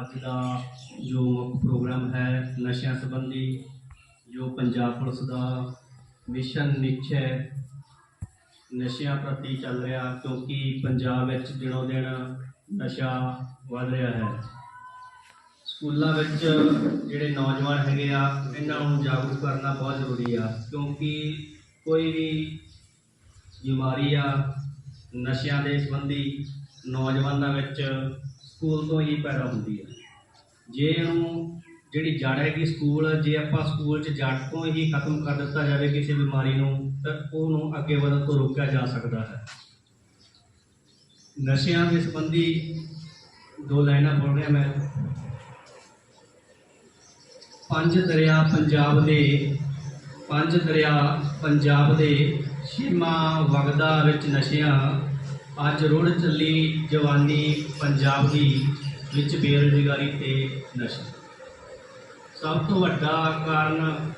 ਅੱਜ ਦਾ ਜੋ ਮੁੱਖ ਪ੍ਰੋਗਰਾਮ ਹੈ ਨਸ਼ਿਆਂ ਸੰਬੰਧੀ, ਜੋ ਪੰਜਾਬ ਪੁਲਿਸ ਦਾ ਮਿਸ਼ਨ ਨਿਸ਼ਚੈ ਨਸ਼ਿਆਂ ਪ੍ਰਤੀ ਚੱਲ ਰਿਹਾ ਕਿਉਂਕਿ ਪੰਜਾਬ ਵਿੱਚ ਦਿਨੋਂ ਦਿਨ ਨਸ਼ਾ ਵੱਧ ਰਿਹਾ ਹੈ। ਸਕੂਲਾਂ ਵਿੱਚ ਜਿਹੜੇ ਨੌਜਵਾਨ ਹੈਗੇ ਆ, ਇਹਨਾਂ ਨੂੰ ਜਾਗਰੂਕ ਕਰਨਾ ਬਹੁਤ ਜ਼ਰੂਰੀ ਆ ਕਿਉਂਕਿ ਕੋਈ ਵੀ ਬਿਮਾਰੀ ਆ, ਨਸ਼ਿਆਂ ਦੇ ਸੰਬੰਧੀ ਨੌਜਵਾਨਾਂ ਵਿੱਚ ਸਕੂਲ ਤੋਂ ਹੀ ਪੈਦਾ ਹੁੰਦੀ ਹੈ। ਜੇ ਇਹਨੂੰ ਜਿਹੜੀ ਜੜ ਹੈਗੀ ਸਕੂਲ, ਜੇ ਆਪਾਂ ਸਕੂਲ 'ਚ ਜੜ ਤੋਂ ਹੀ ਖਤਮ ਕਰ ਦਿੱਤਾ ਜਾਵੇ ਕਿਸੇ ਬਿਮਾਰੀ ਨੂੰ, ਤਾਂ ਉਹਨੂੰ ਅੱਗੇ ਵਧਣ ਤੋਂ ਰੋਕਿਆ ਜਾ ਸਕਦਾ ਹੈ। ਨਸ਼ਿਆਂ ਦੇ ਸੰਬੰਧੀ ਦੋ ਲਾਈਨਾਂ ਪੜ੍ਹ ਰਿਹਾ ਮੈਂ। ਪੰਜ ਦਰਿਆ ਪੰਜਾਬ ਦੇ, ਪੰਜ ਦਰਿਆ ਪੰਜਾਬ ਦੇ ਸੀਮਾ ਵਗਦਾ ਵਿੱਚ ਨਸ਼ਿਆਂ ਅੱਜ ਰੁੜ ਚੱਲੀ ਜਵਾਨੀ ਪੰਜਾਬ ਦੀ ਵਿੱਚ ਬੇਰੁਜ਼ਗਾਰੀ ਤੇ ਨਸ਼ਾ। ਸਭ ਤੋਂ ਵੱਡਾ ਕਾਰਨ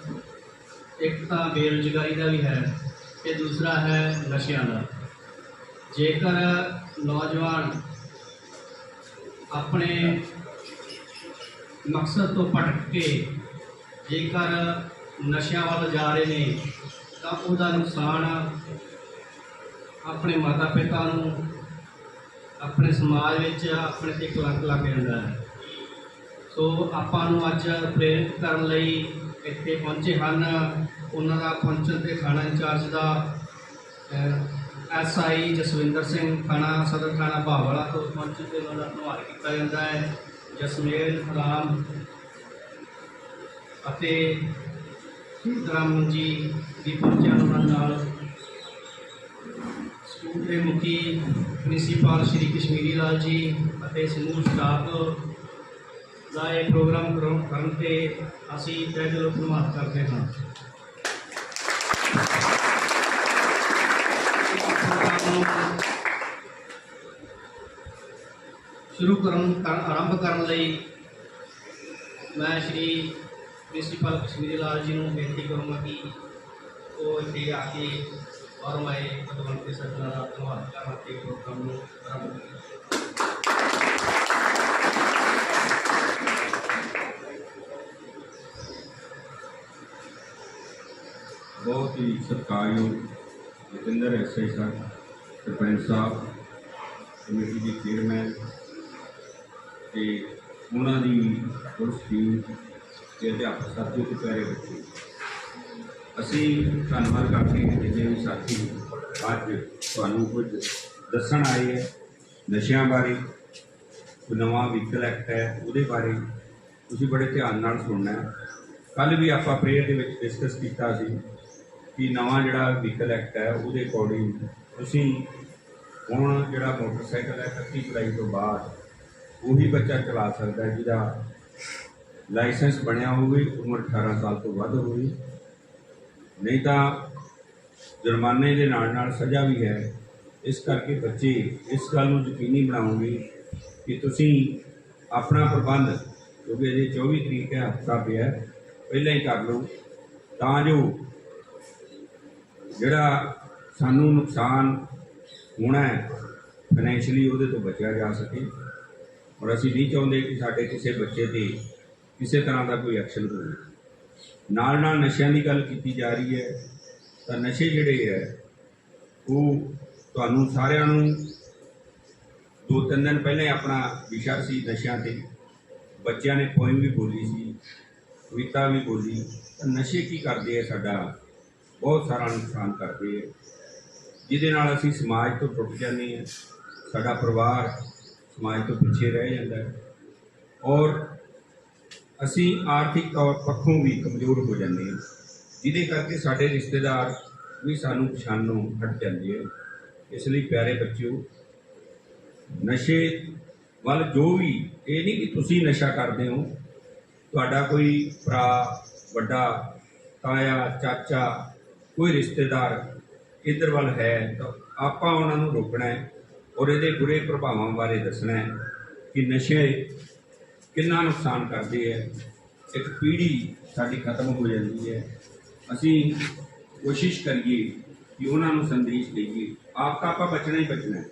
ਇੱਕ ਤਾਂ ਬੇਰੁਜ਼ਗਾਰੀ ਦਾ ਵੀ ਹੈ ਤੇ ਦੂਸਰਾ ਹੈ ਨਸ਼ਿਆਂ ਦਾ। ਜੇਕਰ ਨੌਜਵਾਨ ਆਪਣੇ ਮਕਸਦ ਤੋਂ ਭਟਕ ਕੇ ਜੇਕਰ ਨਸ਼ਿਆਂ ਵੱਲ ਜਾ ਰਹੇ ਨੇ ਤਾਂ ਉਹਦਾ ਨੁਕਸਾਨ ਆਪਣੇ ਮਾਤਾ ਪਿਤਾ ਨੂੰ ਆਪਣੇ ਸਮਾਜ ਵਿੱਚ ਆਪਣੇ ਤੇ ਕਲੰਕ ਲੱਗ ਜਾਂਦਾ ਹੈ। ਸੋ ਆਪਾਂ ਨੂੰ ਅੱਜ ਪ੍ਰੇਰਿਤ ਕਰਨ ਲਈ ਇੱਥੇ ਪਹੁੰਚੇ ਹਨ। ਉਹਨਾਂ ਦਾ ਪਹੁੰਚਣ ਤੇ ਥਾਣਾ ਇੰਚਾਰਜ ਦਾ ਐਸਆਈ ਜਸਵਿੰਦਰ ਸਿੰਘ, ਥਾਣਾ ਸਦਰ ਥਾਣਾ ਭਾਵਲਾ ਤੋਂ ਪਹੁੰਚੇ ਤੇ ਉਹਨਾਂ ਦਾ ਧੰਨਵਾਦ ਕੀਤਾ ਜਾਂਦਾ ਹੈ। ਜਸਮੇਲ, ਰਾਮ ਅਤੇ ਰਾਮ ਜੀ ਦੀ ਪਹੁੰਚੇ ਉਹਨਾਂ ਨਾਲ। ਦੇ ਮੁਖੀ ਪ੍ਰਿੰਸੀਪਲ ਸ਼੍ਰੀ ਕਸ਼ਮੀਰੀ ਲਾਲ ਜੀ ਅਤੇ ਸਮੂਹ ਸਟਾਫ ਦਾ ਇਹ ਪ੍ਰੋਗਰਾਮ ਕਰੋ- ਕਰਨ ਤੇ ਅਸੀਂ ਤਹਿ ਦਿਲੋਂ ਧੰਨਵਾਦ ਕਰਦੇ ਹਾਂ। ਸ਼ੁਰੂ ਕਰਨ ਕਰਨ ਆਰੰਭ ਕਰਨ ਲਈ ਮੈਂ ਸ਼੍ਰੀ ਪ੍ਰਿੰਸੀਪਲ ਕਸ਼ਮੀਰੀ ਲਾਲ ਜੀ ਨੂੰ ਬੇਨਤੀ ਕਰੂੰਗਾ ਕਿ ਉਹ ਇੱਥੇ ਆ ਕੇ ਔਰ ਮੈਂ ਪਦਵੰਤ ਸੱਜਣਾ ਦਾ ਧੰਨਵਾਦ ਕਰਾਂ ਤੇ ਪ੍ਰੋਗਰਾਮ ਨੂੰ ਆਰੰਭ ਕਰਾਂ ਬਹੁਤ ਹੀ ਸਤਿਕਾਰਯੋਗ ਜਤਿੰਦਰ ਐਸਆਈ ਸਾਹਿਬ ਸਰਪੰਚ ਸਾਹਿਬ ਕਮੇਟੀ ਦੇ ਚੇਅਰਮੈਨ ਤੇ ਉਹਨਾਂ ਦੀ ਪੁਲਿਸ ਟੀਮ ਤੇ ਅਧਿਆਪਕ ਸਾਥੀਓ ਤੇ ਪਿਆਰੇ ਬੱਚੇ ਅਸੀਂ ਧੰਨਵਾਦ ਕਰਦੇ ਹਾਂ ਜਿੰਨੇ ਵੀ ਸਾਥੀ ਅੱਜ ਤੁਹਾਨੂੰ ਕੁਝ ਦੱਸਣ ਆਏ ਹੈ ਨਸ਼ਿਆਂ ਬਾਰੇ ਨਵਾਂ ਵਹੀਕਲ ਐਕਟ ਹੈ, ਉਹਦੇ ਬਾਰੇ ਤੁਸੀਂ ਬੜੇ ਧਿਆਨ ਨਾਲ ਸੁਣਨਾ ਹੈ। ਕੱਲ ਵੀ ਆਪਾਂ ਪ੍ਰੇਅਰ ਦੇ ਵਿੱਚ ਡਿਸਕਸ ਕੀਤਾ ਸੀ ਕਿ ਨਵਾਂ ਜਿਹੜਾ ਵਹੀਕਲ ਐਕਟ ਹੈ, ਉਹਦੇ ਅਕੋਰਡਿੰਗ ਤੁਸੀਂ ਹੁਣ ਜਿਹੜਾ ਮੋਟਰਸਾਈਕਲ ਹੈ 31 ਜੁਲਾਈ ਤੋਂ ਬਾਅਦ ਉਹੀ ਬੱਚਾ ਚਲਾ ਸਕਦਾ ਜਿਹਦਾ ਲਾਇਸੈਂਸ ਬਣਿਆ ਹੋਵੇ, ਉਮਰ 18 ਸਾਲ ਤੋਂ ਵੱਧ ਹੋਵੇ। ਨਹੀਂ ਤਾਂ ਜੁਰਮਾਨੇ ਦੇ ਨਾਲ ਨਾਲ ਸਜ਼ਾ ਵੀ ਹੈ। ਇਸ ਕਰਕੇ ਬੱਚੇ ਇਸ ਗੱਲ ਨੂੰ ਯਕੀਨੀ ਬਣਾਓਗੇ ਕਿ ਤੁਸੀਂ ਆਪਣਾ ਪ੍ਰਬੰਧ, ਕਿਉਂਕਿ ਅਜੇ 24 ਤਰੀਕ ਹੈ, ਹਫਤਾ ਪਿਆ ਪਹਿਲਾਂ ਹੀ ਕਰ ਲਓ। ਤਾਂ ਜੋ ਜਿਹੜਾ ਸਾਨੂੰ ਨੁਕਸਾਨ ਹੋਣਾ ਹੈ ਫਾਈਨੈਂਸ਼ੀਅਲੀ ਉਹਦੇ ਤੋਂ ਬਚਿਆ ਜਾ ਸਕੇ। ਔਰ ਅਸੀਂ ਨਹੀਂ ਚਾਹੁੰਦੇ ਕਿ ਸਾਡੇ ਕਿਸੇ ਬੱਚੇ ਤੇ ਕਿਸੇ ਤਰ੍ਹਾਂ ਦਾ ਕੋਈ ਐਕਸ਼ਨ ਹੋਵੇ। ਨਾਲ ਨਾਲ ਨਸ਼ਿਆਂ ਦੀ ਗੱਲ ਕੀਤੀ ਜਾ ਰਹੀ ਹੈ, ਤਾਂ ਨਸ਼ੇ ਜਿਹੜੇ ਹੈ, ਉਹ ਤੁਹਾਨੂੰ ਸਾਰਿਆਂ ਨੂੰ ਦੋ ਤਿੰਨ ਦਿਨ ਪਹਿਲਾਂ ਆਪਣਾ ਵਿਸ਼ਾ ਸੀ ਨਸ਼ਿਆਂ ਤੇ। ਬੱਚਿਆਂ ਨੇ ਪੋਇਮ ਵੀ ਬੋਲੀ ਸੀ, ਕਵਿਤਾ ਵੀ ਬੋਲੀ। ਤਾਂ ਨਸ਼ੇ ਕੀ ਕਰਦੇ ਆ ਸਾਡਾ? ਬਹੁਤ ਸਾਰਾ ਨੁਕਸਾਨ ਕਰਦੇ ਆ। ਜਿਹਦੇ ਨਾਲ ਅਸੀਂ ਸਮਾਜ ਤੋਂ ਟੁੱਟ ਜਾਂਦੇ ਹਾਂ ਸਾਡਾ ਪਰਿਵਾਰ ਸਮਾਜ ਤੋਂ ਪਿੱਛੇ ਰਹਿ ਜਾਂਦਾ ਹੈ। ਔਰ ਅਸੀਂ ਆਰਥਿਕ ਤੌਰ ਪੱਖੋਂ ਵੀ ਕਮਜ਼ੋਰ ਹੋ ਜਾਂਦੇ ਹਾਂ। ਜਿਹਦੇ ਕਰਕੇ ਸਾਡੇ ਰਿਸ਼ਤੇਦਾਰ ਵੀ ਸਾਨੂੰ ਪਛਾਣੋਂ ਹਟ ਜਾਂਦੇ ਆ। ਇਸ ਲਈ ਪਿਆਰੇ ਬੱਚਿਓ, ਨਸ਼ੇ ਵੱਲ ਜੋ ਵੀ, ਇਹ ਨਹੀਂ ਕਿ ਤੁਸੀਂ ਨਸ਼ਾ ਕਰਦੇ ਹੋ। ਤੁਹਾਡਾ ਕੋਈ ਭਰਾ, ਵੱਡਾ, ਤਾਇਆ, ਚਾਚਾ, ਕੋਈ ਰਿਸ਼ਤੇਦਾਰ ਇੱਧਰ ਵੱਲ ਹੈ ਤਾਂ ਆਪਾਂ ਉਹਨਾਂ ਨੂੰ ਰੋਕਣਾ ਹੈ ਔਰ ਇਹਦੇ ਬੁਰੇ ਪ੍ਰਭਾਵਾਂ ਬਾਰੇ ਦੱਸਣਾ ਹੈ ਕਿ ਨਸ਼ੇ ਕਿੰਨਾ ਨੁਕਸਾਨ ਕਰਦੇ ਹੈ ਇੱਕ ਪੀੜ੍ਹੀ ਸਾਡੀ ਖਤਮ ਹੋ ਜਾਂਦੀ ਹੈ। ਅਸੀਂ ਕੋਸ਼ਿਸ਼ ਕਰੀਏ ਕਿ ਉਹਨਾਂ ਨੂੰ ਸੰਦੇਸ਼ ਦੇਈਏ, ਆਪ ਤਾਂ ਆਪਾਂ ਬਚਣਾ ਹੀ ਬਚਣਾ ਹੈ।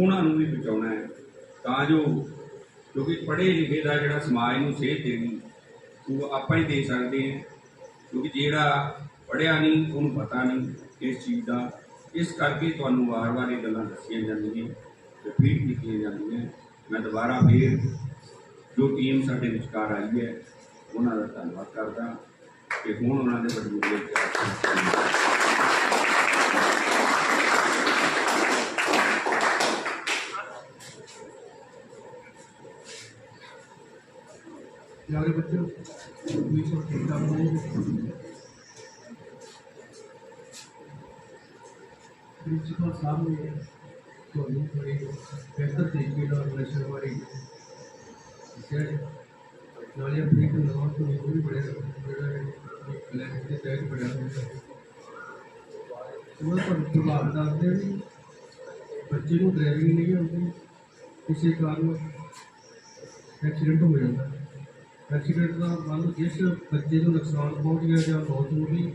ਉਹਨਾਂ ਨੂੰ ਵੀ ਬਚਾਉਣਾ ਹੈ। ਤਾਂ ਜੋ ਕਿਉਂਕਿ ਪੜ੍ਹੇ ਲਿਖੇ ਦਾ ਜਿਹੜਾ ਸਮਾਜ ਨੂੰ ਸੇਧ ਦੇਣੀ, ਉਹ ਆਪਾਂ ਹੀ ਦੇ ਸਕਦੇ ਹਾਂ। ਕਿਉਂਕਿ ਜਿਹੜਾ ਪੜ੍ਹਿਆ ਨਹੀਂ, ਉਹਨੂੰ ਪਤਾ ਨਹੀਂ ਇਸ ਚੀਜ਼ ਦਾ। ਇਸ ਕਰਕੇ ਤੁਹਾਨੂੰ ਵਾਰ-ਵਾਰ ਇਹ ਗੱਲਾਂ ਦੱਸੀਆਂ ਜਾਂਦੀਆਂ ਰਿਪੀਟ ਕੀਤੀਆਂ ਜਾਂਦੀਆਂ। ਮੈਂ ਦੁਬਾਰਾ ਫੇਰ ਜੋ ਟੀਮ ਸਾਡੇ ਵਿਚਕਾਰ ਆਈ ਹੈ ਉਹਨਾਂ ਦਾ ਧੰਨਵਾਦ ਕਰਦਾ ਕਿ ਹੁਣ ਉਹਨਾਂ ਦੇ ਵਡਮੁੱਲੇ ਚਾਰ प्यारे बच्चों उन्नीस सौ ठीक ठाक होंगे प्रिंसिपल साहब ने ਤੁਹਾਨੂੰ ਬੜੀ ਬਿਹਤਰ ਤਰੀਕੇ ਨਾਲ ਨਸ਼ੇ ਬਾਰੇ ਦੱਸਿਆ ਹੈ ਨਾਲੇ ਆਪਣੇ ਇੱਕ ਨਵਾਂ ਤੋਂ ਵੀ ਬੜੇ ਜਿਹੜਾ ਹੈ ਪਲਾਨ ਦੇ ਤਹਿਤ ਬੜਿਆ ਹੋਇਆ ਹੈ ਉਹਨਾਂ ਪਰ ਪ੍ਰਭਾਵ ਦੱਸਦੇ ਆ ਵੀ ਬੱਚੇ ਨੂੰ ਡਰਾਈਵਿੰਗ ਨਹੀਂ ਆਉਂਦੀ ਕਿਸੇ ਕਾਰਨ ਐਕਸੀਡੈਂਟ ਹੋ ਜਾਂਦਾ ਹੈ ਐਕਸੀਡੈਂਟ ਦਾ ਮੰਨ ਲਓ ਜਿਸ ਬੱਚੇ ਨੂੰ ਨੁਕਸਾਨ ਪਹੁੰਚ ਗਿਆ ਜਾਂ ਮੌਤ ਹੋ ਗਈ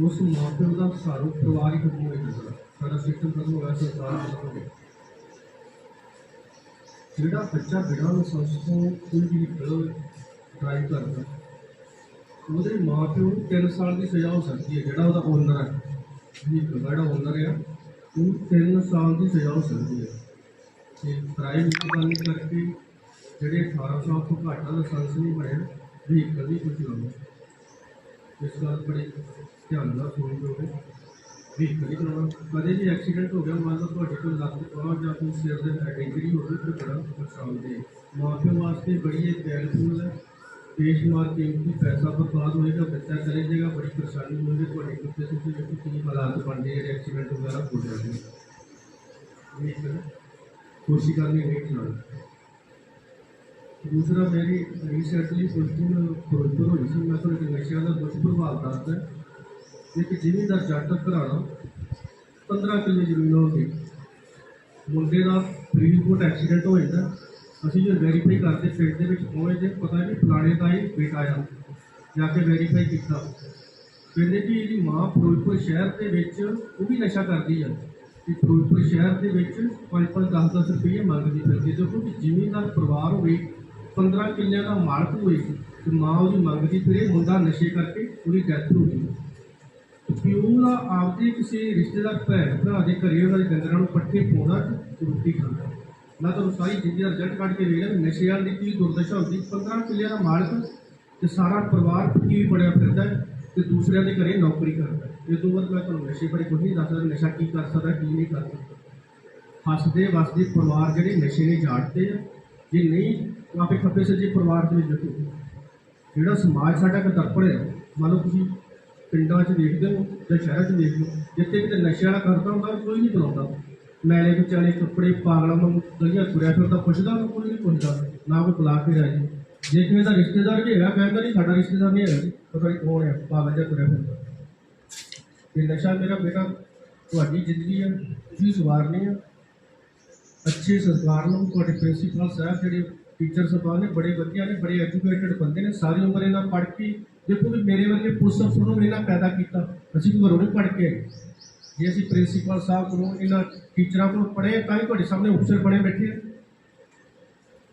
ਉਸ ਮਾਪੇ ਦਾ ਸਾਰਾ ਪਰਿਵਾਰ ਹੀ ਖਤਮ ਹੋ ਜਾਂਦਾ ਸਾਰਾ ਸਿਸਟਮ ਖਤਮ ਹੋ ਗਿਆ ਸਰਕਾਰ ਖਤਮ ਹੋ ਗਈ ਜਿਹੜਾ ਬੱਚਾ ਬਿਨਾਂ ਲਾਇਸੈਂਸ ਤੋਂ ਕੋਈ ਵੀ ਡਰਾਈਵ ਕਰਦਾ। ਉਹਦੇ ਮਾਪਿਓ ਨੂੰ 3 ਸਾਲ ਦੀ ਸਜ਼ਾ ਹੋ ਸਕਦੀ ਹੈ, ਜਿਹੜਾ ਉਹਦਾ ਓਨਰ ਹੈ। ਵਹੀਕਲ ਜਿਹੜਾ ਓਨਰ ਆ ਉਹਨੂੰ 3 ਸਾਲ ਦੀ ਸਜ਼ਾ ਹੋ ਸਕਦੀ ਹੈ। ਤੇ ਪ੍ਰਾਈਵੇਟ ਗੱਲ ਕਰਕੇ ਜਿਹੜੇ 18 ਸਾਲ ਤੋਂ ਘੱਟ ਦਾ ਲਾਇਸੈਂਸ ਨਹੀਂ ਬਣਿਆ ਵਹੀਕਲ ਵੀ ਕੁਝ ਲਾਉਣਾ ਇਸ ਗੱਲ ਬੜੇ ਧਿਆਨ ਨਾਲ ਸੁਣਦੇ ਹੋਵੇ ਵਹੀਕਲ ਹੀ ਚਲਾਉਣਾ ਕਦੇ ਵੀ ਐਕਸੀਡੈਂਟ ਹੋ ਗਿਆ ਮੰਨ ਲਓ ਤੁਹਾਡੇ ਕੋਲ ਲੱਤ ਬਾਹਰ ਜਾਂ ਕੋਈ ਸਿਰ ਦੇ ਹੈਡ ਇੰਜਰੀ ਹੋਵੇ ਤਾਂ ਬੜਾ ਨੁਕਸਾਨ ਦੇ ਮਾਪਿਆਂ ਵਾਸਤੇ ਬੜੀ ਇਹ ਕੈਲਕੂਲ ਹੈ ਦੇਸ਼ ਮਾਰ ਕੀਮਤੀ ਪੈਸਾ ਬਰਬਾਦ ਹੋਏਗਾ ਬੱਚਾ ਚਲੇ ਜਾਏਗਾ ਬੜੀ ਪਰੇਸ਼ਾਨੀ ਹੋਏਗੀ ਤੁਹਾਡੇ ਕੁੱਤੇ ਤੁਸੀਂ ਵੇਖੋ ਕੀ ਹਾਲਾਤ ਬਣਦੇ ਜਿਹੜੇ ਐਕਸੀਡੈਂਟ ਵਗੈਰਾ ਹੋ ਜਾਂਦੇ ਵਹੀਕਲ ਕੋਸ਼ਿਸ਼ ਕਰਨੀ ਨਹੀਂ ਚਲਾਉਣੀ ਦੂਸਰਾ ਮੇਰੀ ਰੀਸੈਂਟਲੀ ਪੋਸਟਿੰਗ ਫਿਰੋਜ਼ਪੁਰ ਹੋਈ ਸੀ ਮੈਂ ਤੁਹਾਡੇ ਨਸ਼ਿਆਂ ਦਾ ਕੁਝ ਪ੍ਰਭਾਵ ਦੱਸਦਾ ਇੱਕ ਜ਼ਿਮੀਂਦਾਰ ਜੱਟ ਘਰਾਣਾ 15 ਕਿੱਲੇ ਜ਼ਮੀਨ ਹੋ ਗਈ ਮੁੰਡੇ ਦਾ ਫਰੀਦਕੋਟ ਐਕਸੀਡੈਂਟ ਹੋ ਜਾਂਦਾ। ਅਸੀਂ ਜੋ ਵੈਰੀਫਾਈ ਕਰਦੇ ਪਿੰਡ ਦੇ ਵਿੱਚ ਪਹੁੰਚਦੇ ਪਤਾ ਵੀ ਫਲਾਣੇ ਦਾ ਹੀ ਬੇਟਾ ਆ। ਜਾ ਕੇ ਵੈਰੀਫਾਈ ਕੀਤਾ। ਕਹਿੰਦੇ ਕਿ ਇਹਦੀ ਮਾਂ ਫਿਰੋਜ਼ਪੁਰ ਸ਼ਹਿਰ ਦੇ ਵਿੱਚ ਉਹ ਵੀ ਨਸ਼ਾ ਕਰਦੀ ਆ। ਕਿ ਫਿਰੋਜ਼ਪੁਰ ਸ਼ਹਿਰ ਦੇ ਵਿੱਚ 5-5 10-10 ਰੁਪਏ ਮੰਗਦੀ ਫਿਰਦੀ ਤੇ ਕਿਉਂਕਿ ਜ਼ਿਮੀਂਦਾਰ ਪਰਿਵਾਰ ਹੋਵੇ 15 ਕਿੱਲਿਆਂ ਦਾ ਮਾਲਕ ਹੋਵੇ ਤੇ ਮਾਂ ਉਹਦੀ ਮੰਗਦੀ ਫਿਰੇ, ਮੁੰਡਾ ਨਸ਼ੇ ਕਰਕੇ ਉਹਦੀ ਡੈਥ ਹੋ ਗਈ। ਪਿਓ ਉਹਦਾ ਆਪਦੇ ਕਿਸੇ ਰਿਸ਼ਤੇਦਾਰ ਭੈਣ ਭਰਾ ਦੇ ਘਰੇ ਉਹਨਾਂ ਦੇ ਡੰਗਰਾਂ ਨੂੰ ਪੱਠੇ ਪਾਉਣਾ ਤੇ ਰੋਟੀ ਖਾਣਾ ਮੈਂ ਤੁਹਾਨੂੰ ਸਾਰੀ ਜ਼ਿੰਦਗੀ ਦਾ ਰਿਜ਼ਲਟ ਕੱਢ ਕੇ ਵੇਖ ਲਿਆ ਵੀ ਨਸ਼ਿਆਂ ਦੀ ਕੀ ਦੁਰਦਸ਼ਾ ਹੁੰਦੀ 15 ਕਿੱਲਿਆਂ ਦਾ ਮਾਲਕ ਤੇ ਸਾਰਾ ਪਰਿਵਾਰ ਕੀ ਬਣਿਆ ਫਿਰਦਾ ਹੈ ਤੇ ਦੂਸਰਿਆਂ ਦੇ ਘਰੇ ਨੌਕਰੀ ਕਰਦਾ ਹੈ। ਇਹ ਤੋਂ ਬਾਅਦ ਮੈਂ ਤੁਹਾਨੂੰ ਨਸ਼ੇ ਬਾਰੇ ਕੁਝ ਨਹੀਂ ਦੱਸਦਾ, ਨਸ਼ਾ ਕੀ ਕਰ ਸਕਦਾ, ਕੀ ਨਹੀਂ ਕਰ ਸਕਦਾ। ਹੱਸਦੇ ਵਸਦੇ ਪਰਿਵਾਰ ਜਿਹੜੇ ਨਸ਼ੇ ਨੇ ਜਾੜਦੇ ਆ, ਜੇ ਨਹੀਂ, ਆਪੇ ਖੱਪੇ ਸੱਜੇ ਪਰਿਵਾਰ ਦੇ ਵਿੱਚ ਦੇਖੋ ਜਿਹੜਾ ਸਮਾਜ ਸਾਡਾ ਇੱਕ ਦਰਪੜ ਹੈ, ਮੰਨ ਲਓ ਤੁਸੀਂ ਪਿੰਡਾਂ 'ਚ ਵੇਖਦੇ ਹੋ ਜਾਂ ਸ਼ਹਿਰਾਂ 'ਚ ਵੇਖਦੇ ਹੋ, ਜਿੱਥੇ ਕਿਤੇ ਨਸ਼ੇ ਵਾਲਾ ਕਰਦਾ ਹੁੰਦਾ ਉਹ ਕੋਈ ਨਹੀਂ ਬੁਲਾਉਂਦਾ ਮੈਲੇ ਵਿਚਾਲੇ ਕੱਪੜੇ ਪਾਗਲਾਂ ਵਾਂਗੂ ਗਲੀਆਂ ਤੁਰਿਆ ਫਿਰਦਾ, ਪੁੱਛਦਾ ਉਹਨੂੰ ਕੋਈ ਨਹੀਂ ਪੁੱਛਦਾ, ਨਾ ਕੋਈ ਬੁਲਾ ਕੇ ਰਾਜੀ ਜੇ ਕਿਸੇ ਦਾ ਰਿਸ਼ਤੇਦਾਰ ਵੀ ਹੈਗਾ, ਕਹਿੰਦਾ ਨਹੀਂ ਸਾਡਾ ਰਿਸ਼ਤੇਦਾਰ ਨਹੀਂ ਹੈਗਾ ਜੀ ਪਤਾ ਨਹੀਂ ਕੌਣ ਹੈ? ਪਾਗਲ ਜਿਹਾ ਤੁਰਿਆ ਫਿਰਦਾ। ਤੇ ਨਸ਼ਾ ਮੇਰਾ ਬੇਟਾ, ਤੁਹਾਡੀ ਜ਼ਿੰਦਗੀ ਹੈ ਤੁਸੀਂ ਸਵਾਰਨੀ ਹੈ ਅੱਛੇ ਸਰਕਾਰ ਨੂੰ, ਤੁਹਾਡੇ ਪ੍ਰਿੰਸੀਪਲ ਸਾਹਿਬ, ਜਿਹੜੇ ਟੀਚਰ ਸਾਹਿਬਾਨ ਨੇ, ਬੜੇ ਵਧੀਆ ਨੇ, ਬੜੇ ਐਜੂਕੇਟਡ ਬੰਦੇ ਨੇ, ਸਾਰੀ ਉਮਰ ਇਹਨਾਂ ਪੜ੍ਹ ਕੇ ਦੇਖੋ ਵੀ ਮੇਰੇ ਵਰਗੇ ਪੁਲਿਸ ਅਫਸਰ ਨੂੰ ਇਹਨਾਂ ਪੈਦਾ ਕੀਤਾ, ਅਸੀਂ ਘਰੋਂ ਨਹੀਂ ਪੜ੍ਹ ਕੇ ਆਏ। ਜੇ ਅਸੀਂ ਪ੍ਰਿੰਸੀਪਲ ਸਾਹਿਬ ਕੋਲੋਂ, ਇਹਨਾਂ ਟੀਚਰਾਂ ਕੋਲੋਂ ਪੜ੍ਹੇ, ਤਾਂ ਹੀ ਤੁਹਾਡੇ ਸਾਹਮਣੇ ਅਫਸਰ ਬਣੇ ਬੈਠੇ ਆ।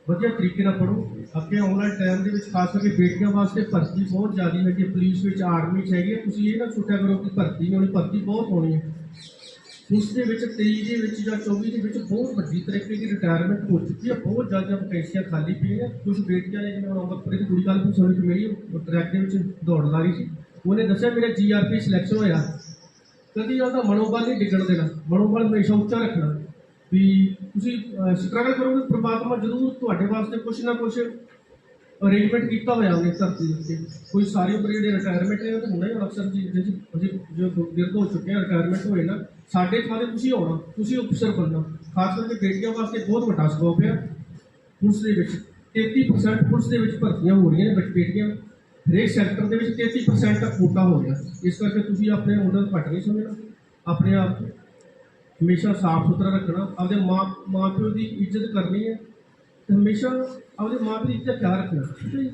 ਵਧੀਆ ਤਰੀਕੇ ਨਾਲ ਪੜੋ ਅੱਗੇ ਆਉਣ ਵਾਲੇ ਟਾਈਮ ਦੇ ਵਿੱਚ ਖਾਸ ਕਰਕੇ ਬੇਟੀਆਂ ਵਾਸਤੇ ਭਰਤੀ ਬਹੁਤ ਜ਼ਿਆਦਾ ਹੈ ਕਿ ਪੁਲਿਸ ਵਿੱਚ ਆਰਮੀ ਚ ਹੈਗੀ ਹੈ ਤੁਸੀਂ ਇਹ ਨਾ ਸੋਚਿਆ ਕਰੋ ਕਿ ਭਰਤੀ ਹੋਣੀ, ਭਰਤੀ ਬਹੁਤ ਹੋਣੀ ਹੈ ਉਸ ਦੇ ਵਿੱਚ 23 ਦੇ ਵਿੱਚ ਜਾਂ 24 ਦੇ ਵਿੱਚ ਬਹੁਤ ਵੱਡੀ ਤਰੀਕੇ ਦੀ ਰਿਟਾਇਰਮੈਂਟ ਹੋ ਚੁੱਕੀ ਹੈ। ਬਹੁਤ ਜ਼ਿਆਦਾ ਵੈਕੈਂਸੀਆਂ ਖਾਲੀ ਪਈਆਂ ਕੁਝ ਬੇਟੀਆਂ ਨੇ ਜਿਵੇਂ ਅੰਮ੍ਰਿਤਪੁਰ ਦੀ ਕੁੜੀ ਕੱਲ੍ਹ ਤੋਂ ਸੁਣ ਕੇ ਮੇਰੀ ਟਰੈਕ ਦੇ ਵਿੱਚ ਦੌੜ ਲਾ ਰਹੀ ਸੀ। ਉਹਨੇ ਦੱਸਿਆ ਮੇਰਾ ਜੀਆਰਪੀ ਸਿਲੈਕਸ਼ਨ ਹੋਇਆ। ਕਦੀ ਉਹਦਾ ਮਨੋਬਲ ਨਹੀਂ ਡਿੱਗਣ ਦੇਣਾ। ਮਨੋਬਲ ਹਮੇਸ਼ਾ ਉੱਚਾ ਰੱਖਣਾ। ਵੀ ਤੁਸੀਂ ਸਟਰਗਲ ਕਰੋਗੇ, ਪ੍ਰਮਾਤਮਾ ਜ਼ਰੂਰ ਤੁਹਾਡੇ ਵਾਸਤੇ ਕੁਝ ਨਾ ਕੁਝ ਅਰੇਂਜਮੈਂਟ ਕੀਤਾ ਹੋਇਆ ਉਹਨੇ ਧਰਤੀ ਦੇ ਉੱਤੇ। ਕੋਈ ਸਾਰੇ ਉਮਰ ਜਿਹੜੇ ਰਿਟਾਇਰਮੈਂਟ ਹੈ, ਉਹ ਤਾਂ ਹੋਣਾ ਹੀ ਹੋਣਾ ਅਕਸਰ ਜੀ ਜਿਹਦੇ ਅਸੀਂ ਜੋ ਗਿਰਦ ਹੋ ਚੁੱਕੇ ਹਾਂ ਰਿਟਾਇਰਮੈਂਟ ਹੋਏ ਨਾ, ਸਾਡੇ ਥਾਂ ਤੇ ਤੁਸੀਂ ਆਉਣਾ ਤੁਸੀਂ ਅਫਸਰ ਬਣਨਾ। ਖਾਸ ਕਰਕੇ ਬੇਟੀਆਂ ਵਾਸਤੇ ਬਹੁਤ ਵੱਡਾ ਸਕੋਪ ਹੈ। ਪੁਲਿਸ ਦੇ ਵਿੱਚ 33% ਪੁਲਿਸ ਦੇ ਵਿੱਚ ਭਰਤੀਆਂ ਹੋ ਰਹੀਆਂ ਨੇ ਬੇਟੀਆਂ। ਹਰੇਕ ਸੈਕਟਰ ਦੇ ਵਿੱਚ 33% ਤੱਕ ਕੋਟਾ ਹੋ ਗਿਆ। ਇਸ ਕਰਕੇ ਤੁਸੀਂ ਆਪਣੇ ਆਰਡਰ ਘੱਟ ਨਹੀਂ ਸਮਝਣਾ। ਆਪਣੇ ਆਪ ਹਮੇਸ਼ਾ ਸਾਫ਼ ਸੁਥਰਾ ਰੱਖਣਾ। ਆਪਣੇ ਮਾਂ ਮਾਂ ਪਿਓ ਦੀ ਇੱਜ਼ਤ ਕਰਨੀ ਹੈ। ਹਮੇਸ਼ਾ ਆਪਦੇ ਮਾਂ ਪਿਓ ਦੀ ਇੱਜ਼ਤ ਖਿਆਲ ਰੱਖਣਾ, ਠੀਕ ਹੈ ਜੀ?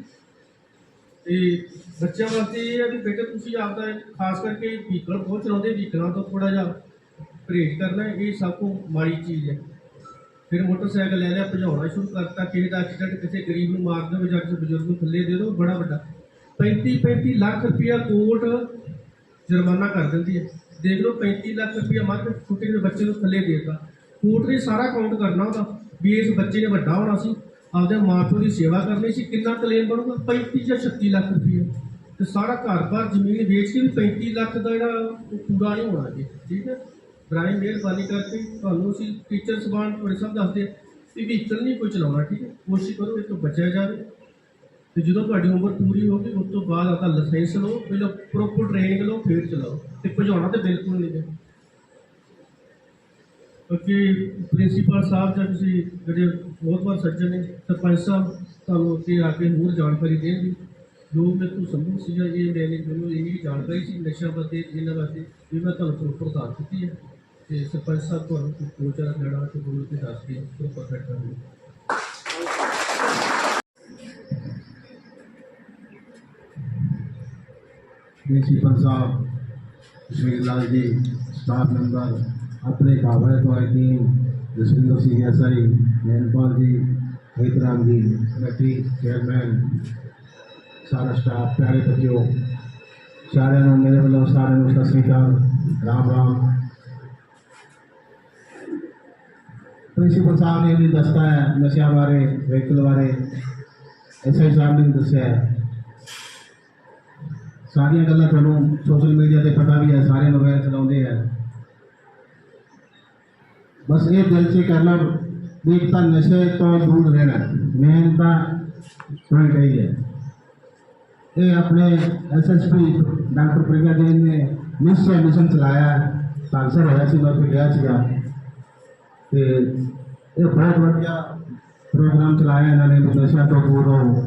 ਤੇ ਬੱਚਿਆਂ ਵਾਸਤੇ ਇਹ ਹੈ ਕਿ ਬੇਟਾ ਤੁਸੀਂ ਆਪਦਾ ਖਾਸ ਕਰਕੇ ਵਹੀਕਲ ਬਹੁਤ ਚਲਾਉਂਦੇ ਵਹੀਕਲਾਂ ਤੋਂ ਥੋੜਾ ਜਿਹਾ ਪਰਹੇਜ਼ ਕਰਨਾ, ਇਹ ਸਭ ਤੋਂ ਮਾੜੀ ਚੀਜ਼ ਹੈ। ਫਿਰ ਮੋਟਰਸਾਈਕਲ ਲੈ ਲਿਆ, ਭਜਾਉਣਾ ਸ਼ੁਰੂ ਕਰਤਾ, ਕਿਸੇ ਦਾ ਐਕਸੀਡੈਂਟ ਕਿਸੇ ਗਰੀਬ ਨੂੰ ਮਾਰ ਦੇਵੇ ਜਾਂ ਕਿਸੇ ਬਜ਼ੁਰਗ ਨੂੰ ਥੱਲੇ ਦੇ ਦਿਓ ਬੜਾ ਵੱਡਾ। 35 35 ਲੱਖ ਰੁਪਇਆ ਕੋਰਟ ਜੁਰਮਾਨਾ ਕਰ ਦਿੰਦੀ ਹੈ। ਦੇਖ ਲਓ 35 ਲੱਖ ਰੁਪਇਆ ਮੱਧ ਛੋਟੇ ਜਿਹੇ ਬੱਚੇ ਨੂੰ ਥੱਲੇ ਦੇਤਾ। ਕੋਰਟ ਨੇ ਸਾਰਾ ਕਾਊਂਟ ਕਰਨਾ ਉਹਦਾ। ਵੀ ਇਸ ਬੱਚੇ ਨੇ ਵੱਡਾ ਹੋਣਾ ਸੀ, ਆਪਦੇ ਮਾਪਿਓ ਦੀ ਸੇਵਾ ਕਰਨੀ ਸੀ, ਕਿੰਨਾ ਕਲੇਮ ਬਣੂਗਾ? 35 ਜਾਂ 36 ਲੱਖ ਰੁਪਇਆ ਤੇ ਸਾਰਾ ਘਰ-ਬਾਰ ਜ਼ਮੀਨ ਵੇਚ ਕੇ ਵੀ 35 ਲੱਖ ਦਾ ਜਿਹੜਾ ਉਹ ਪੂਰਾ ਨਹੀਂ ਹੋਣਾ ਜੀ, ਠੀਕ ਹੈ? ਬਰਾਈ ਮਿਹਰਬਾਨੀ ਕਰਕੇ ਤੁਹਾਨੂੰ ਅਸੀਂ ਟੀਚਰ ਸਬਾਨ ਤੁਹਾਡੇ ਸਭ ਦੱਸਦੇ ਆ ਵੀ ਵਹੀਕਲ ਨਹੀਂ ਕੋਈ ਚਲਾਉਣਾ, ਠੀਕ ਹੈ? ਕੋਸ਼ਿਸ਼ ਕਰੋ ਇਹ ਤੋਂ ਬਚਿਆ ਜਾਵੇ। ਤੇ ਜਦੋਂ ਤੁਹਾਡੀ ਉਮਰ ਪੂਰੀ ਹੋ ਗਈ, ਉਸ ਤੋਂ ਬਾਅਦ ਆਪਦਾ ਲਾਇਸੈਂਸ ਲਓ, ਪਹਿਲਾਂ ਪ੍ਰੋਪਰ ਟ੍ਰੇਨਿੰਗ ਲਓ, ਫਿਰ ਚਲਾਓ। ਤੇ ਭਜਾਉਣਾ ਤੇ ਬਿਲਕੁਲ ਨਹੀਂ ਹੈ। बच्चे प्रिंसीपल साहब जी जो बहुत बार सज्जन ने, सरपंच साहब तुम अगर आगे होर जानकारी देंगे जो मेरे को संभव सीजा ये मैंने मैंने यही जानकारी सी, नशा बदले इन्होंने वास्ते ये मैं तुम प्रोपर दस दी है। तो सरपंच साहब तुम दो चार गाड़ा तो बोल के दस दिए प्रोपर बैठा हो प्रिंसीपल साहब, श्री लाल जी स्टाफ मैंबर अपने काबले तो आई team Jaswinder Singh SI Nainpal ji Hitram ji committee chairman सारा स्टाफ प्यारे बच्चों सारे ਨੂੰ ਮੇਰੇ ਵੱਲੋਂ ਸਾਰਿਆਂ ਨੂੰ ਸਤਿ ਸ੍ਰੀ ਅਕਾਲ ਰਾਮ ਰਾਮ ਪ੍ਰਿੰਸੀਪਲ ਸਾਹਿਬ ਨੇ ਵੀ ਦੱਸਤਾ ਹੈ ਨਸ਼ਿਆਂ ਬਾਰੇ ਵਹੀਕਲ ਬਾਰੇ ਐਸਆਈ ਸਾਹਿਬ ਨੇ ਵੀ ਦੱਸਿਆ ਹੈ ਸਾਰੀਆਂ ਗੱਲਾਂ ਤੁਹਾਨੂੰ ਸੋਸ਼ਲ ਮੀਡੀਆ ਤੇ ਪਤਾ ਵੀ ਹੈ ਸਾਰੇ ਮੋਬਾਈਲ ਚਲਾਉਂਦੇ ਆ ਬਸ ਇਹ ਦਿਲ 'ਚ ਕਰਨਾ ਵੀ ਇੱਕ ਤਾਂ ਨਸ਼ੇ ਤੋਂ ਦੂਰ ਰਹਿਣਾ ਮੇਨ ਤਾਂ ਪੁਆਇੰਟ ਇਹ ਹੈ ਇਹ ਆਪਣੇ ਐਸਐਸਪੀ ਡਾਕਟਰ ਪ੍ਰਿਆ ਜੀ ਨੇ ਨਿਸ਼ਚੈ ਮਿਸ਼ਨ ਚਲਾਇਆ ਕਾਂਸਰ ਹੋਇਆ ਸੀ ਮੈਂ ਉੱਥੇ ਗਿਆ ਸੀਗਾ ਤੇ ਇਹ ਬਹੁਤ ਵਧੀਆ ਪ੍ਰੋਗਰਾਮ ਚਲਾਇਆ ਇਹਨਾਂ ਨੇ ਵੀ ਨਸ਼ਿਆਂ ਤੋਂ ਦੂਰ ਰਹੋ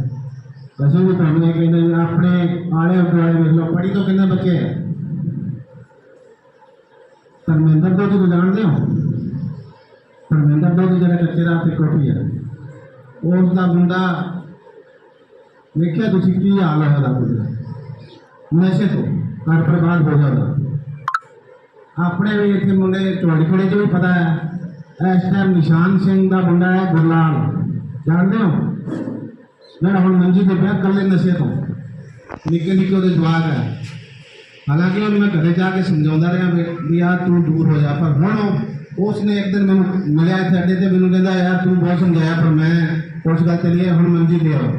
ਅਸੀਂ ਵੀ ਤੁਹਾਨੂੰ ਇਹ ਕਹਿੰਦੇ ਵੀ ਆਪਣੇ ਆਲੇ ਦੁਆਲੇ ਵੇਖ ਲਓ ਪੜ੍ਹੀ ਤੋਂ ਕਿੰਨੇ ਬੱਚੇ ਹੈ ਧਰਮਿੰਦਰ ਜਿਹੜਾ ਕੱਚੇ ਦਾ ਤੇ ਕੋਠੀ ਹੈ। ਉਸ ਦਾ ਮੁੰਡਾ ਵੇਖਿਆ ਤੁਸੀਂ ਕੀ ਹਾਲ ਹੈ ਉਹਦਾ ਨਸ਼ੇ ਤੋਂ ਘਰ ਬਰਬਾਦ ਹੋ ਜਾਂਦਾ। ਆਪਣੇ ਵੀ ਇੱਥੇ ਮੁੰਡੇ ਝੋੜੀ ਖੜੇ ਚ ਵੀ ਪਤਾ ਹੈ, ਇਸ ਟਾਈਮ ਨਿਸ਼ਾਨ ਸਿੰਘ ਦਾ ਮੁੰਡਾ ਹੈ ਗੁਰਲਾਲ। ਜਾਣਦੇ ਹੋ? ਜਿਹੜਾ ਹੁਣ ਮੰਜੀ ਤੇ ਪਿਆ ਕੱਲੇ ਨਸ਼ੇ ਤੋਂ। ਨਿੱਕੇ ਨਿੱਕੇ ਉਹਦੇ ਜਵਾਕ ਹੈ। ਹਾਲਾਂਕਿ ਉਹਨੂੰ ਮੈਂ ਘਰੇ ਜਾ ਕੇ ਸਮਝਾਉਂਦਾ ਰਿਹਾ ਵੀ ਵੀ ਯਾਰ ਤੂੰ ਦੂਰ ਹੋ ਜਾ, ਪਰ ਹੁਣ ਉਹ- ਉਸਨੇ ਇੱਕ ਦਿਨ ਮੈਨੂੰ ਮਿਲਿਆ ਇੱਥੇ ਅੱਡੇ ਤੇ ਮੈਨੂੰ ਕਹਿੰਦਾ ਯਾਰ ਤੂੰ ਬਹੁਤ ਸਮਝਾਇਆ ਪਰ ਮੈਂ ਉਸ ਗੱਲ ਤੇ ਨਹੀਂ ਹੁਣ ਮੰਜੀ ਤੇ ਆਓ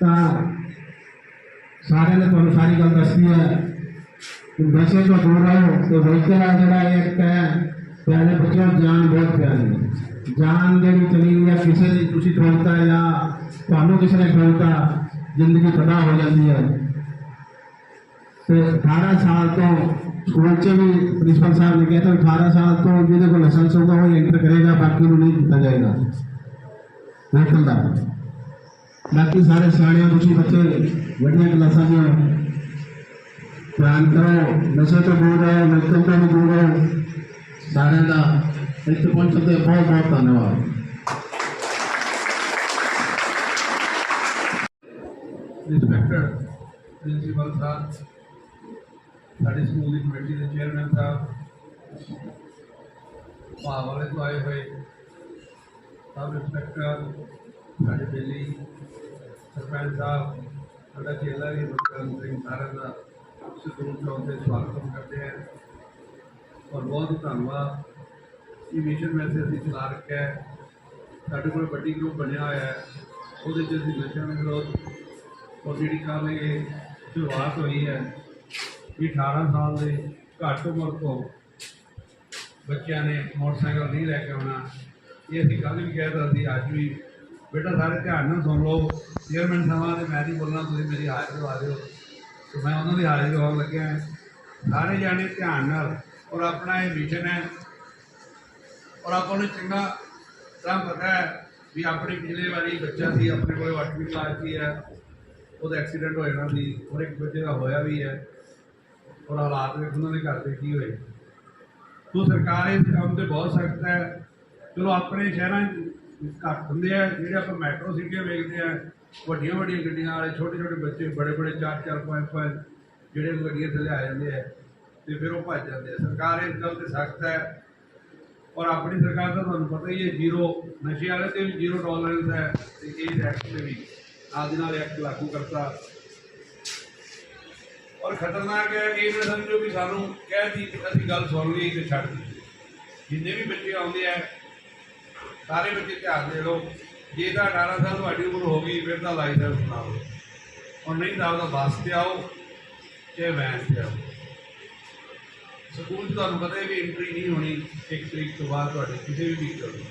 ਤਾਂ ਸਾਰਿਆਂ ਨੇ ਤੁਹਾਨੂੰ ਸਾਰੀ ਗੱਲ ਦੱਸੀ ਹੈ ਕਿ ਨਸ਼ੇ ਤੋਂ ਦੂਰ ਰਹੋ, ਤੇ ਵੈਸੇ ਆ ਜਿਹੜਾ ਇਹ ਇੱਕ ਹੈ, ਪਿਆਰੇ ਬੱਚਿਆਂ ਜਾਨ ਬਹੁਤ ਪਿਆਰੀ ਹੈ। ਜਾਨ ਜਿਹੜੀ ਚਲੀ ਗਈ ਹੈ, ਕਿਸੇ ਦੀ ਤੁਸੀਂ ਠੋਕਤਾ ਜਾਂ ਤੁਹਾਨੂੰ ਕਿਸੇ ਨੇ ਠੋਕਤਾ ਜ਼ਿੰਦਗੀ ਤਬਾਹ ਹੋ ਸਕੂਲ 'ਚ ਵੀ ਪ੍ਰਿੰਸੀਪਲ ਸਾਹਿਬ ਨੇ ਕਿਹਾ ਤਾਂ 18 ਸਾਲ ਤੋਂ ਜਿਹਦੇ ਕੋਲ ਲਾਇਸੈਂਸ ਹੋਊਗਾ ਉਹ ਐਂਟਰ ਕਰੇਗਾ, ਬਾਕੀ ਨੂੰ ਨਹੀਂ ਦਿੱਤਾ ਜਾਏਗਾ। ਵਹੀਕਲ ਦਾ ਬਾਕੀ ਸਾਰੇ ਸਿਆਣੇ ਤੁਸੀਂ ਬੱਚੇ, ਵੱਡੀਆਂ ਕਲਾਸਾਂ ਦੇ ਧਿਆਨ ਕਰੋ। ਨਸ਼ੇ ਤੋਂ ਦੂਰ ਰਹੋ, ਨਸ਼ੇ ਤੋਂ ਦੂਰ ਰਹੋ। ਸਾਰਿਆਂ ਦਾ ਇੱਥੇ ਪਹੁੰਚਣ ਤੇ ਬਹੁਤ ਬਹੁਤ ਧੰਨਵਾਦ। ਇੰਸਪੈਕਟਰ ਪ੍ਰਿੰਸੀਪਲ ਸਾਹਿਬ ਸਾਡੇ ਸਕੂਲ ਦੀ ਕਮੇਟੀ ਦੇ ਚੇਅਰਮੈਨ ਸਾਹਿਬ, ਭਾਵ ਵਾਲੇ ਤੋਂ ਆਏ ਹੋਏ ਸਬ ਇੰਸਪੈਕਟਰ, ਸਾਡੇ ਦਿੱਲੀ ਸਰਪੰਚ ਸਾਹਿਬ, ਸਾਡਾ ਚੇਲਾ ਵੀ ਬਕਰਨ ਸਿੰਘ ਸਾਰਿਆਂ ਦਾ ਸਕੂਲ ਚੌਂਕ ਤੇ ਸਵਾਗਤ ਕਰਦੇ ਹਾਂ ਔਰ ਬਹੁਤ ਧੰਨਵਾਦ। ਇਹ ਮਿਸ਼ਨ ਵੈਸੇ ਅਸੀਂ ਚਲਾ ਰੱਖਿਆ ਹੈ। ਸਾਡੇ ਕੋਲ ਵੱਡੀ ਗਰੁੱਪ ਬਣਿਆ ਹੋਇਆ ਹੈ। ਉਹਦੇ 'ਚ ਅਸੀਂ ਨਸ਼ਿਆਂ ਦੇ ਵਿਰੋਧ, ਔਰ ਜਿਹੜੀ ਕੱਲ੍ਹ ਇਹ ਸ਼ੁਰੂਆਤ ਹੋਈ ਹੈ ਵੀ 18 ਸਾਲ ਦੇ ਘੱਟ ਉਮਰ ਤੋਂ ਬੱਚਿਆਂ ਨੇ ਮੋਟਰਸਾਈਕਲ ਨਹੀਂ ਲੈ ਕੇ ਆਉਣਾ। ਇਹ ਅਸੀਂ ਕੱਲ੍ਹ ਵੀ ਕਹਿ ਸੀ, ਅੱਜ ਵੀ। ਬੇਟਾ, ਸਾਰੇ ਧਿਆਨ ਨਾਲ ਸੁਣ ਲਓ। ਚੇਅਰਮੈਨ ਸਾਹਿਬਾਂ ਤੇ ਮੈਂ ਨਹੀਂ ਬੋਲਣਾ, ਤੁਸੀਂ ਮੇਰੀ ਹਾਜ਼ਰੀ ਲਵਾ ਦਿਓ। ਤੇ ਮੈਂ ਉਹਨਾਂ ਦੀ ਹਾਜ਼ਰੀ ਲਵਾਉਣ ਲੱਗਿਆ ਸਾਰੇ ਜਾਣੇ ਧਿਆਨ ਨਾਲ ਔਰ ਆਪਣਾ ਇਹ ਮਿਸ਼ਨ ਹੈ। ਔਰ ਆਪਾਂ ਨੂੰ ਚੰਗਾ ਤਰ੍ਹਾਂ ਪਤਾ ਹੈ ਵੀ ਆਪਣੇ ਪਿਛਲੇ ਵਾਰੀ ਬੱਚਾ ਸੀ, ਆਪਣੇ ਕੋਲ 8ਵੀਂ ਕਲਾਸ ਦੀ ਹੈ। ਉਹਦਾ ਐਕਸੀਡੈਂਟ ਹੋ ਜਾਣਾ ਸੀ ਔਰ ਇੱਕ ਬੱਚੇ ਦਾ ਹੋਇਆ ਵੀ ਹੈ। ਔਰ ਹਾਲਾਤ ਵੇਖ ਉਹਨਾਂ ਦੇ ਘਰ ਦੇ ਕੀ ਹੋਏ? ਤੋ ਸਰਕਾਰ ਇਸ ਕੰਮ ਤੇ ਬਹੁਤ ਸਖਤ ਹੈ। ਚਲੋ ਆਪਣੇ ਸ਼ਹਿਰਾਂ 'ਚ ਘੱਟ ਹੁੰਦੇ ਆ, ਜਿਹੜੇ ਆਪਾਂ ਮੈਟਰੋ ਸਿਟੀਆਂ ਵੇਖਦੇ ਆ, ਵੱਡੀਆਂ ਵੱਡੀਆਂ ਗੱਡੀਆਂ ਵਾਲੇ, ਛੋਟੇ ਛੋਟੇ ਬੱਚੇ, ਬੜੇ ਬੜੇ, ਚਾਰ ਚਾਰ, ਪੰਜ ਪੰਜ ਜਿਹੜੇ ਗੱਡੀਆਂ ਥੱਲੇ ਆ ਜਾਂਦੇ ਆ ਤੇ ਫਿਰ ਉਹ ਭੱਜ ਜਾਂਦੇ ਆ। ਸਰਕਾਰ ਇਸ ਗੱਲ ਤੇ ਸਖਤ ਹੈ। ਔਰ ਆਪਣੀ ਸਰਕਾਰ ਦਾ ਤੁਹਾਨੂੰ ਪਤਾ ਹੀ ਹੈ, ਜ਼ੀਰੋ ਨਸ਼ੇ ਵਾਲੇ ਤੇ ਵੀ ਜ਼ੀਰੋ ਟੋਲਰੈਂਸ ਹੈ ਤੇ ਇਹ ਐਕਟ ਤੇ ਵੀ ਆਦਿ ਨਾਲ ਐਕਟ ਲਾਗੂ ਕਰਤਾ। ਔਰ ਖਤਰਨਾਕ ਹੈ ਇਹ ਨਾ ਸਮਝੋ ਵੀ ਸਾਨੂੰ ਕਹਿ ਦੀ ਅਸੀਂ ਗੱਲ ਸੁਣ ਲਈ ਤੇ ਛੱਡ ਦਿੱਤੀ। ਜਿੰਨੇ ਵੀ ਬੱਚੇ ਆਉਂਦੇ ਆ, ਸਾਰੇ ਬੱਚੇ ਧਿਆਨ ਦੇ ਲਓ। ਜੇ ਤਾਂ 18 ਸਾਲ ਤੁਹਾਡੀ ਉਮਰ ਹੋ ਗਈ, ਫਿਰ ਤਾਂ ਲਾਇਸੈਂਸ ਬਣਾਓ ਔਰ ਨਹੀਂ ਤਾਂ ਆਪਦਾ ਬੱਸ ਤੇ ਆਓ ਤੇ ਵੈਨ ਤੇ ਆਓ। ਸਕੂਲ 'ਚ ਤੁਹਾਨੂੰ ਪਤਾ ਹੈ ਵੀ ਐਂਟਰੀ ਨਹੀਂ ਹੋਣੀ, ਇੱਕ ਤਰੀਕ ਤੋਂ ਬਾਅਦ ਤੁਹਾਡੇ ਕਿਸੇ ਵੀ ਵਹੀਕਲ ਦੀ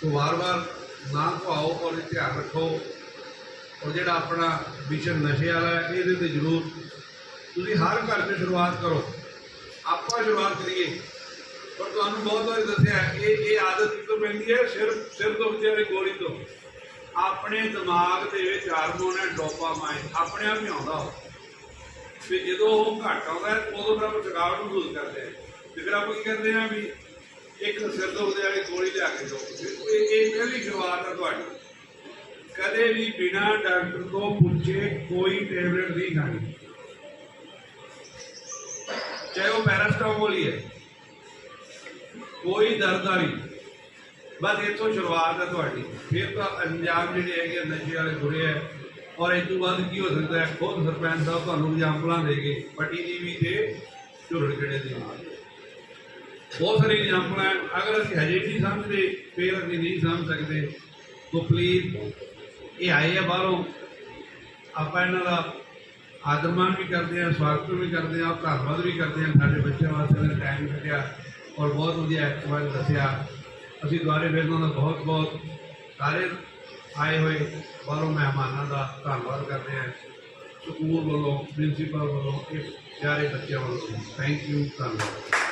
ਤੋਂ ਵਾਰ-ਵਾਰ ਨਾ ਪਾਓ ਔਰ ਧਿਆਨ ਰੱਖੋ। ਔਰ ਜਿਹੜਾ ਆਪਣਾ ਵਿਸ਼ਨ ਨਸ਼ੇ ਵਾਲਾ ਹੈ ਇਹਦੇ ਤੇ ਜ਼ਰੂਰ ਤੁਸੀਂ ਹਰ ਘਰ 'ਚ ਸ਼ੁਰੂਆਤ ਕਰੋ। ਆਪਾਂ ਸ਼ੁਰੂਆਤ ਕਰੀਏ। ਪਰ ਤੁਹਾਨੂੰ ਬਹੁਤ ਵਾਰੀ ਦੱਸਿਆ ਹੈ, ਇਹ ਇਹ ਆਦਤ ਕਿੱਥੋਂ ਪੈਂਦੀ ਹੈ ਸਿਰਫ ਸਿਰ ਤੋਂ ਵਾਲੀ ਗੋਲੀ ਤੋਂ। ਆਪਣੇ ਦਿਮਾਗ ਦੇ ਵਿੱਚ ਹਾਰਮੋਨ ਹੈ ਡੋਪਾਮਾਈਨ ਆਪਣੇ ਆਪ ਹੀ ਆਉਂਦਾ ਉਹ। ਵੀ ਜਦੋਂ ਉਹ ਘੱਟ ਆਉਂਦਾ ਉਦੋਂ ਫਿਰ ਆਪਾਂ ਥਕਾਵਟ ਮਹਿਸੂਸ ਕਰਦੇ ਹਾਂ। ਤੇ ਫਿਰ ਆਪਾਂ ਕੀ ਕਰਦੇ ਹਾਂ ਵੀ ਇੱਕ ਸਿਰ ਦੁਖਦੇ ਵਾਲੀ ਗੋਲੀ ਲਿਆ ਕੇ ਦਿਓ। ਇਹ ਇਹ ਪਹਿਲੀ ਸ਼ੁਰੂਆਤ ਹੈ ਤੁਹਾਡੀ। ਕਦੇ ਵੀ ਬਿਨਾਂ ਡਾਕਟਰ ਤੋਂ ਪੁੱਛੇ ਕੋਈ ਟੈਬਲੇਟ ਨਹੀਂ ਖਾਣੀ। ਚਾਹੇ ਉਹ ਪੈਰਾਸਟਾਮੋਲ ਹੀ ਹੈ, ਕੋਈ ਦਰਦ ਵਾਲੀ ਬਸ ਇੱਥੋਂ ਸ਼ੁਰੂਆਤ ਹੈ ਤੁਹਾਡੀ। ਫਿਰ ਤਾਂ ਅੰਜਾਮ ਜਿਹੜੇ ਹੈਗੇ ਨਸ਼ੇ ਵਾਲੇ ਬੁਰੇ ਹੈ ਔਰ ਇਸ ਤੋਂ ਬਾਅਦ ਕੀ ਹੋ ਸਕਦਾ ਹੈ? ਖੁਦ ਸਰਪੰਚ ਸਾਹਿਬ ਤੁਹਾਨੂੰ ਐਗਜ਼ਾਮਪਲਾਂ ਦੇਗੇ ਪੱਟੀ ਦੀ ਵੀ ਤੇ ਝੁਰੜ ਕਿਹੜੇ ਦੀ ਬਹੁਤ ਸਾਰੇ ਐਗਜ਼ਾਮਪਲ ਅਗਰ ਅਸੀਂ ਹਜੇ ਵੀ ਨਹੀਂ ਸਮਝਦੇ, ਫਿਰ ਅਸੀਂ ਨਹੀਂ ਸਮਝ ਸਕਦੇ। ਤਾਂ ਪਲੀਜ਼ ਇਹ ਆਏ ਆ ਬਾਹਰੋਂ। ਆਪਾਂ ਇਹਨਾਂ ਦਾ ਆਦਰਮਾਨ ਵੀ ਕਰਦੇ ਆ ਸਵਾਗਤ ਵੀ ਕਰਦੇ ਆ ਧੰਨਵਾਦ ਵੀ ਕਰਦੇ ਆ ਸਾਡੇ ਬੱਚਿਆਂ ਵਾਸਤੇ ਇਹਨਾਂ ਟਾਈਮ ਕੱਢਿਆ ਔਰ ਬਹੁਤ ਵਧੀਆ ਐਕਟਿਵ ਦੱਸਿਆ। ਅਸੀਂ ਦੁਆਰੇ ਫਿਰ ਉਹਨਾਂ ਦਾ ਬਹੁਤ ਬਹੁਤ ਸਾਰੇ ਆਏ ਹੋਏ ਬਾਹਰੋਂ ਮਹਿਮਾਨਾਂ ਦਾ ਧੰਨਵਾਦ ਕਰਦੇ ਆ ਸਕੂਲ ਵੱਲੋਂ ਪ੍ਰਿੰਸੀਪਲ ਵੱਲੋਂ, ਇਹ ਪਿਆਰੇ ਬੱਚਿਆਂ ਵੱਲੋਂ। ਥੈਂਕ ਯੂ ਧੰਨਵਾਦ।